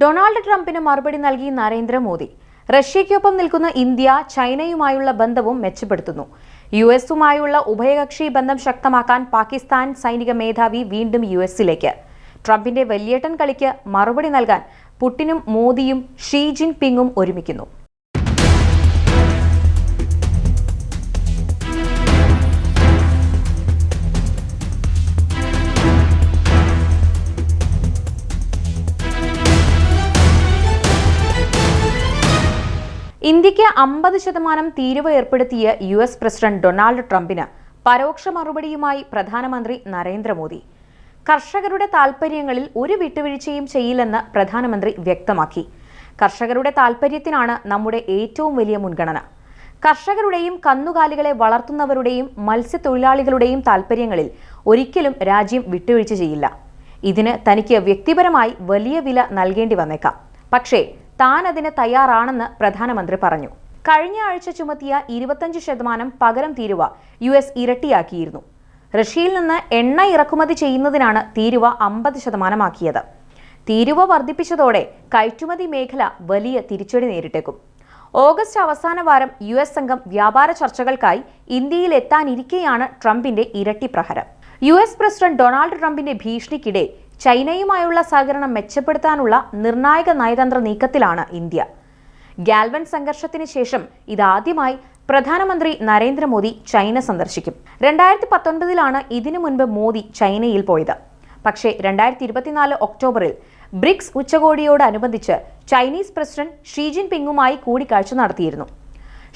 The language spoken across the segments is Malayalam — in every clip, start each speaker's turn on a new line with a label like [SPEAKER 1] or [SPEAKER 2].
[SPEAKER 1] ഡൊണാൾഡ് ട്രംപിന് മറുപടി നൽകി നരേന്ദ്രമോദി. റഷ്യയ്ക്കൊപ്പം നിൽക്കുന്ന ഇന്ത്യ ചൈനയുമായുള്ള ബന്ധവും മെച്ചപ്പെടുത്തുന്നു. യു എസുമായുള്ള ഉഭയകക്ഷി ബന്ധം ശക്തമാക്കാൻ പാകിസ്ഥാൻ സൈനിക മേധാവി വീണ്ടും യു എസിലേക്ക്. ട്രംപിന്റെ വലിയേട്ടൻ കളിക്ക് മറുപടി നൽകാൻ പുടിനും മോദിയും ഷീ ജിൻ പിങ്ങും ഒരുമിക്കുന്നു. ഇന്ത്യയ്ക്ക് അമ്പത് ശതമാനം തീരുവ ഏർപ്പെടുത്തിയ യു എസ് പ്രസിഡന്റ് ഡൊണാൾഡ് ട്രംപിന് പരോക്ഷ മറുപടിയുമായി പ്രധാനമന്ത്രി നരേന്ദ്രമോദി. കർഷകരുടെ താൽപര്യങ്ങളിൽ ഒരു വിട്ടുവീഴ്ചയും ചെയ്യില്ലെന്ന് പ്രധാനമന്ത്രി വ്യക്തമാക്കി. കർഷകരുടെ താൽപര്യത്തിനാണ് നമ്മുടെ ഏറ്റവും വലിയ മുൻഗണന. കർഷകരുടെയും കന്നുകാലികളെ വളർത്തുന്നവരുടെയും മത്സ്യത്തൊഴിലാളികളുടെയും താൽപര്യങ്ങളിൽ ഒരിക്കലും രാജ്യം വിട്ടുവീഴ്ച ചെയ്യില്ല. ഇതിന് തനിക്ക് വ്യക്തിപരമായി വലിയ വില നൽകേണ്ടി വന്നേക്കാം. പക്ഷേ താൻ അതിന് തയ്യാറാണെന്ന് പ്രധാനമന്ത്രി പറഞ്ഞു. കഴിഞ്ഞ ആഴ്ച ചുമത്തിയ ഇരുപത്തഞ്ച് ശതമാനം പകരം തീരുവ യു എസ് ഇരട്ടിയാക്കിയിരുന്നു. റഷ്യയിൽ നിന്ന് എണ്ണ ഇറക്കുമതി ചെയ്യുന്നതിനാണ് തീരുവ അമ്പത് ശതമാനമാക്കിയത്. തീരുവ വർദ്ധിപ്പിച്ചതോടെ കയറ്റുമതി മേഖല വലിയ തിരിച്ചടി നേരിട്ടേക്കും. ഓഗസ്റ്റ് അവസാന വാരം യു എസ് സംഘം വ്യാപാര ചർച്ചകൾക്കായി ഇന്ത്യയിൽ എത്താനിരിക്കെയാണ് ട്രംപിന്റെ ഇരട്ടി പ്രഹരം. യു എസ് പ്രസിഡന്റ് ഡൊണാൾഡ് ട്രംപിന്റെ ഭീഷണിക്കിടെ ചൈനയുമായുള്ള സഹകരണം മെച്ചപ്പെടുത്താനുള്ള നിർണായക നയതന്ത്ര നീക്കത്തിലാണ് ഇന്ത്യ. ഗാൽവൻ സംഘർഷത്തിന് ശേഷം ഇതാദ്യമായി പ്രധാനമന്ത്രി നരേന്ദ്രമോദി ചൈന സന്ദർശിക്കും. രണ്ടായിരത്തി പത്തൊൻപതിലാണ് ഇതിനു മുൻപ് മോദി ചൈനയിൽ പോയത്. പക്ഷേ രണ്ടായിരത്തി ഇരുപത്തിനാല് ഒക്ടോബറിൽ ബ്രിക്സ് ഉച്ചകോടിയോടനുബന്ധിച്ച് ചൈനീസ് പ്രസിഡന്റ് ഷീ ജിൻ പിങ്ങുമായി കൂടിക്കാഴ്ച നടത്തിയിരുന്നു.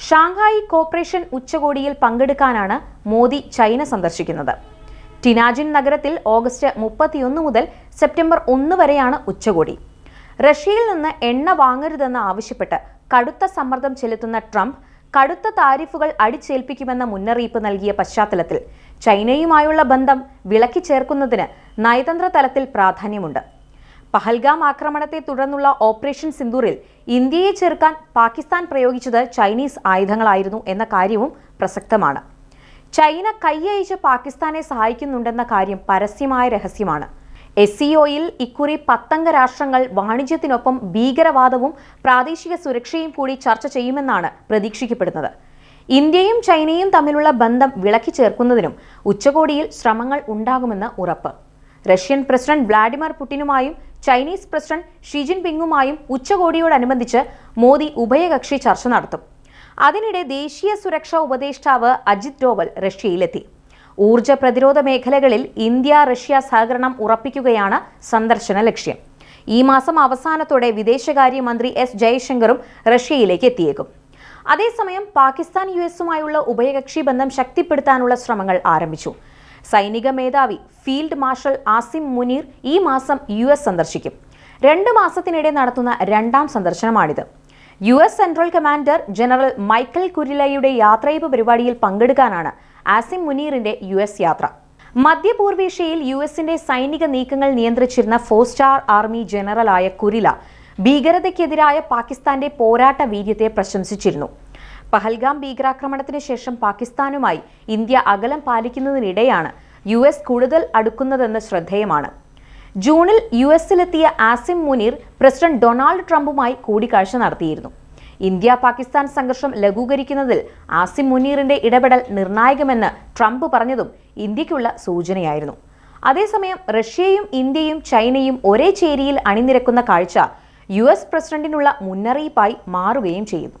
[SPEAKER 1] ഷാങ്ഹായി കോപ്പറേഷൻ ഉച്ചകോടിയിൽ പങ്കെടുക്കാനാണ് മോദി ചൈന സന്ദർശിക്കുന്നത്. ടിനാജിൻ നഗരത്തിൽ ഓഗസ്റ്റ് മുപ്പത്തിയൊന്ന് മുതൽ സെപ്റ്റംബർ ഒന്ന് വരെയാണ് ഉച്ചകോടി. റഷ്യയിൽ നിന്ന് എണ്ണ വാങ്ങരുതെന്ന് ആവശ്യപ്പെട്ട് കടുത്ത സമ്മർദ്ദം ചെലുത്തുന്ന ട്രംപ് കടുത്ത താരിഫുകൾ അടിച്ചേൽപ്പിക്കുമെന്ന മുന്നറിയിപ്പ് നൽകിയ പശ്ചാത്തലത്തിൽ ചൈനയുമായുള്ള ബന്ധം വിളക്കി ചേർക്കുന്നതിന് നയതന്ത്ര തലത്തിൽ പ്രാധാന്യമുണ്ട്. പഹൽഗാം ആക്രമണത്തെ തുടർന്നുള്ള ഓപ്പറേഷൻ സിന്ദൂറിൽ ഇന്ത്യയെ ചേർക്കാൻ പാകിസ്ഥാൻ പ്രയോഗിച്ചത് ചൈനീസ് ആയുധങ്ങളായിരുന്നു എന്ന കാര്യവും പ്രസക്തമാണ്. ചൈന കൈയയച്ച് പാകിസ്ഥാനെ സഹായിക്കുന്നുണ്ടെന്ന കാര്യം പരസ്യമായ രഹസ്യമാണ്. എസ് സിഒയിൽ ഇക്കുറി പത്തംഗ രാഷ്ട്രങ്ങൾ വാണിജ്യത്തിനൊപ്പം ഭീകരവാദവും പ്രാദേശിക സുരക്ഷയും കൂടി ചർച്ച ചെയ്യുമെന്നാണ് പ്രതീക്ഷിക്കപ്പെടുന്നത്. ഇന്ത്യയും ചൈനയും തമ്മിലുള്ള ബന്ധം വിളക്കി ചേർക്കുന്നതിനും ഉച്ചകോടിയിൽ ശ്രമങ്ങൾ ഉണ്ടാകുമെന്ന് ഉറപ്പ്. റഷ്യൻ പ്രസിഡന്റ് വ്ളാഡിമിർ പുടിനുമായും ചൈനീസ് പ്രസിഡന്റ് ഷി ജിൻപിങ്ങുമായും ഉച്ചകോടിയോടനുബന്ധിച്ച് മോദി ഉഭയകക്ഷി ചർച്ച നടത്തും. അതിനിടെ ദേശീയ സുരക്ഷാ ഉപദേഷ്ടാവ് അജിത് ഡോവൽ റഷ്യയിലെത്തി. ഊർജ പ്രതിരോധ മേഖലകളിൽ ഇന്ത്യ റഷ്യ സഹകരണം ഉറപ്പിക്കുകയാണ് സന്ദർശന ലക്ഷ്യം. ഈ മാസം അവസാനത്തോടെ വിദേശകാര്യമന്ത്രി എസ് ജയശങ്കറും റഷ്യയിലേക്ക് എത്തിയേക്കും. അതേസമയം പാകിസ്ഥാൻ യു എസുമായുള്ള ഉഭയകക്ഷി ബന്ധം ശക്തിപ്പെടുത്താനുള്ള ശ്രമങ്ങൾ ആരംഭിച്ചു. സൈനിക മേധാവി ഫീൽഡ് മാർഷൽ ആസിം മുനീർ ഈ മാസം യു സന്ദർശിക്കും. രണ്ട് മാസത്തിനിടെ നടത്തുന്ന രണ്ടാം സന്ദർശനമാണിത്. U S central commander general Michael കുരിലയുടെ യാത്രയപ്പ് പരിപാടിയിൽ പങ്കെടുക്കാനാണ് ആസിം മുനീറിന്റെ യു എസ് യാത്ര. മധ്യപൂർവേഷ്യയിൽ യു എസിന്റെ സൈനിക നീക്കങ്ങൾ നിയന്ത്രിച്ചിരുന്ന ഫോർ സ്റ്റാർ ആർമി ജനറലായ കുരില ഭീകരതയ്ക്കെതിരായ പാകിസ്ഥാന്റെ പോരാട്ട വീര്യത്തെ പ്രശംസിച്ചിരുന്നു. പഹൽഗാം ഭീകരാക്രമണത്തിന് ശേഷം പാകിസ്ഥാനുമായി ഇന്ത്യ അകലം പാലിക്കുന്നതിനിടെയാണ് യു എസ് കൂടുതൽ അടുക്കുന്നതെന്ന് ശ്രദ്ധേയമാണ്. ജൂണിൽ യു എസിലെത്തിയ ആസിം മുനീർ പ്രസിഡന്റ് ഡൊണാൾഡ് ട്രംപുമായി കൂടിക്കാഴ്ച നടത്തിയിരുന്നു. ഇന്ത്യ പാകിസ്ഥാൻ സംഘർഷം ലഘൂകരിക്കുന്നതിൽ ആസിം മുനീറിന്റെ ഇടപെടൽ നിർണായകമെന്ന് ട്രംപ് പറഞ്ഞതും ഇന്ത്യക്കുള്ള സൂചനയായിരുന്നു. അതേസമയം റഷ്യയും ഇന്ത്യയും ചൈനയും ഒരേ ചേരിയിൽ അണിനിരക്കുന്ന കാഴ്ച യു എസ് പ്രസിഡന്റിനുള്ള മുന്നറിയിപ്പായി മാറുകയും ചെയ്യുന്നു.